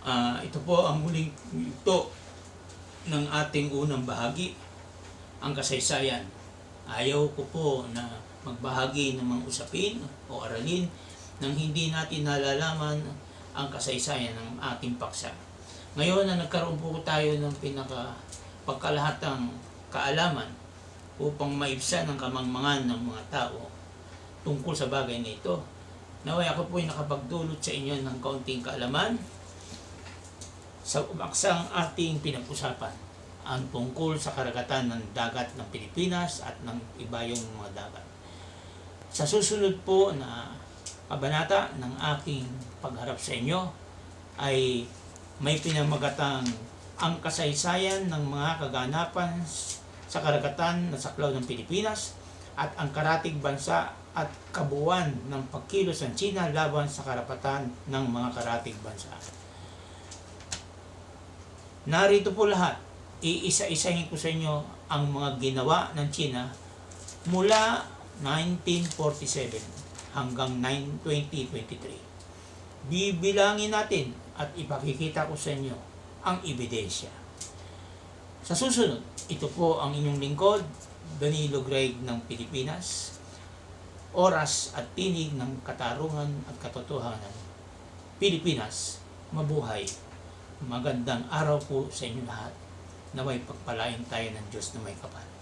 Ah, ito po ang muling ito ng ating unang bahagi, ang kasaysayan. Ayaw ko po na magbahagi ng mga usapin o aralin nang hindi natin nalalaman ang kasaysayan ng ating paksa. Ngayon na nagkaroon po tayo ng pinaka pagkalahatang kaalaman upang maibsan ang kamangmangan ng mga tao tungkol sa bagay na ito. Naway ako po ay nakapagdulot sa inyo ng kaunting kaalaman sa umaksang ating pinag-usapan ang tungkol sa karagatan ng dagat ng Pilipinas at ng iba mga dagat. Sa susunod po na kabanata ng aking pagharap sa inyo ay may pinamagatang ang kasaysayan ng mga kaganapan sa karagatan na saklaw ng Pilipinas at ang karatig bansa at kabuuan ng pagkilos ng China laban sa karapatan ng mga karatig bansa. Narito po lahat. Iisa-isahin ko sa inyo ang mga ginawa ng China mula 1947 hanggang 9 2023. Bibilangin natin at ipakikita ko sa inyo ang ebidensya. Sa susunod, ito po ang inyong lingkod, Danilo Greg ng Pilipinas, oras at tinig ng katarungan at katotohanan. Pilipinas, mabuhay. Magandang araw po sa inyo lahat. Naway pagpalain tayo ng Diyos na may kapal.